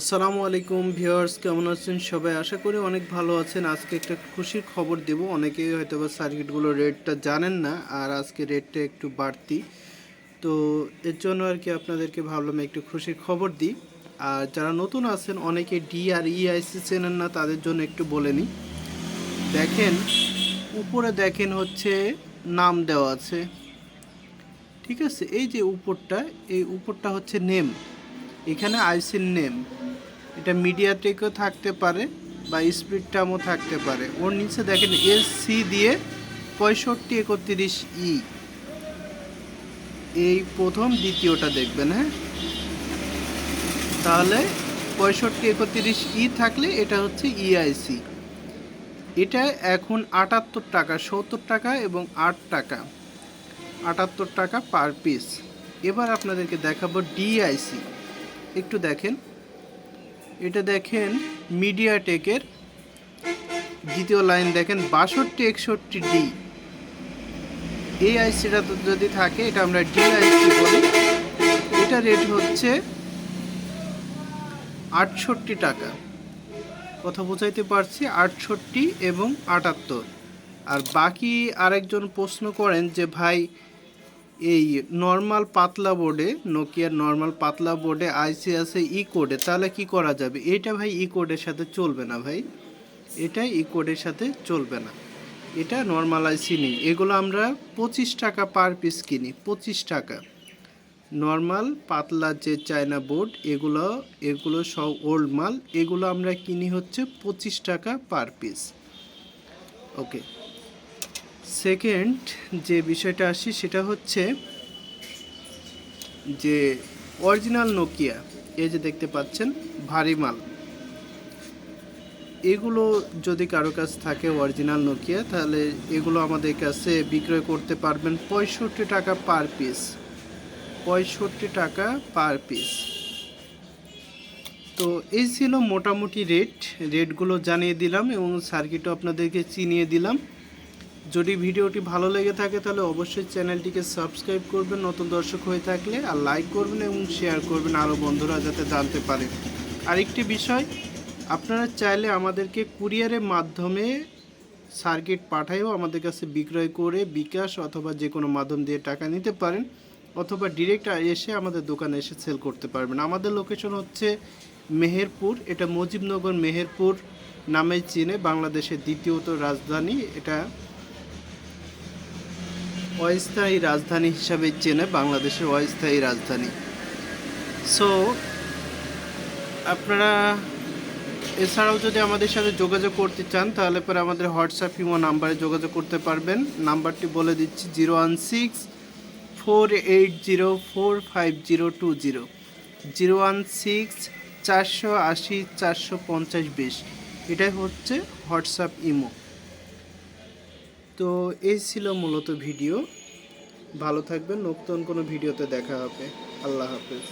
আসসালামু আলাইকুম ভিউয়ার্স, কেমন আছেন সবাই? আশা করি অনেক ভালো আছেন। আজকে একটা খুশির খবর দেব। অনেকেই হয়তো বা সার্কিটগুলোর রেটটা জানেন না, আর আজকে রেটটা একটু বাড়তি। তো এর জন্য আর কি আপনাদেরকে ভাবলাম একটু খুশির খবর দিই। আর যারা নতুন আছেন, অনেকে ডি আর ইআইসি চেনেন না, তাদের জন্য একটু বলে নিই। দেখেন, উপরে দেখেন হচ্ছে নাম দেওয়া আছে। ঠিক আছে? এই যে উপরটা, এই উপরটা হচ্ছে নেম। এখানে আইসির নেম। এটা মিডিয়াটেকও থাকতে পারে বা স্পিড টামও থাকতে পারে। ওর নিচে দেখেন এস সি দিয়ে পঁয়ষট্টি একত্রিশ ই এই প্রথম দ্বিতীয়টা দেখবেন হ্যাঁ? তাহলে পঁয়ষট্টি একত্রিশ ই থাকলে এটা হচ্ছে ইআইসি এটা এখন আটাত্তর টাকা, সত্তর টাকা এবং আট টাকা। আটাত্তর টাকা পার পিস এবার আপনাদেরকে দেখাবো ডিআইসি একটু দেখেন। এটা দেখেন মিডিয়াটেকের দ্বিতীয় লাইন দেখেন বাষট্টি, একষট্টি ডি। এই আইসিটা যদি থাকে, এটা আমরা ডিআইসি বলি। এটা রেট হচ্ছে আটষট্টি টাকা। কথা বোঝাইতে পারছি, আটষট্টি এবং আটাত্তর। আর বাকি আরেকজন প্রশ্ন করেন যে, ভাই এই নর্মাল পাতলা বোর্ডে নোকিয়ার নর্মাল পাতলা বোর্ডে আইসি আছে ই কোডে তাহলে কি করা যাবে? এটা ভাই ই কোডের সাথে চলবে না ভাই। এটা ই কোডের সাথে চলবে না। এটা নর্মাল আইসি নেই। এগুলো আমরা পঁচিশ টাকা পার পিস কিনি, পঁচিশ টাকা। নর্মাল পাতলা যে চায়না বোর্ড এগুলো এগুলো সব ওল্ড মাল, এগুলো আমরা কিনি হচ্ছে পঁচিশ টাকা পার পিস ওকে সেকেন্ড যে বিষয়টা আসি সেটা হচ্ছে যে অরিজিনাল নোকিয়া এই যে দেখতে পাচ্ছেন, ভারী মাল। এগুলো যদি কারও কাছ থাকে অরিজিনাল নোকিয়া তাহলে এগুলো আমাদের কাছে বিক্রয় করতে পারবেন পঁয়ষট্টি টাকা পার পিস পঁয়ষট্টি টাকা পার পিস তো এই ছিল মোটামুটি রেট রেটগুলো জানিয়ে দিলাম এবং সার্কিটও আপনাদেরকে চিনিয়ে দিলাম। যদি ভিডিওটি ভালো লেগে থাকে তাহলে অবশ্যই চ্যানেলটিকে সাবস্ক্রাইব করবেন, নতুন দর্শক হয়ে থাকলে, আর লাইক করবেন এবং শেয়ার করবেন আরও বন্ধুরা যাতে জানতে পারে। আরেকটি বিষয়, আপনারা চাইলে আমাদেরকে কুরিয়ারের মাধ্যমে সার্কিট পাঠাইও আমাদের কাছে বিক্রয় করে বিকাশ অথবা যে কোনো মাধ্যম দিয়ে টাকা নিতে পারেন, অথবা ডিরেক্ট এসে আমাদের দোকানে এসে সেল করতে পারবেন। আমাদের লোকেশন হচ্ছে মেহেরপুর, এটা মুজিবনগর মেহেরপুর নামে চিনে বাংলাদেশের দ্বিতীয়ত রাজধানী, এটা অস্থায়ী রাজধানী হিসাবে চেনে বাংলাদেশের অস্থায়ী রাজধানী। সো আপনারা এছাড়াও যদি আমাদের সাথে যোগাযোগ করতে চান, তাহলে পরে আমাদের হোয়াটসঅ্যাপ ইমো নাম্বারে যোগাযোগ করতে পারবেন। নাম্বারটি বলে দিচ্ছি zero one six four eight zero four five zero two zero. Zero one six চারশো আশি চারশো পঞ্চাশ বিশ। এটাই হচ্ছে হোয়াটসঅ্যাপ ইমো। তো এই ছিল মূলত ভিডিও। ভালো থাকবেন নতুন কোনো ভিডিওতে দেখা হবে। আল্লাহ হাফেজ।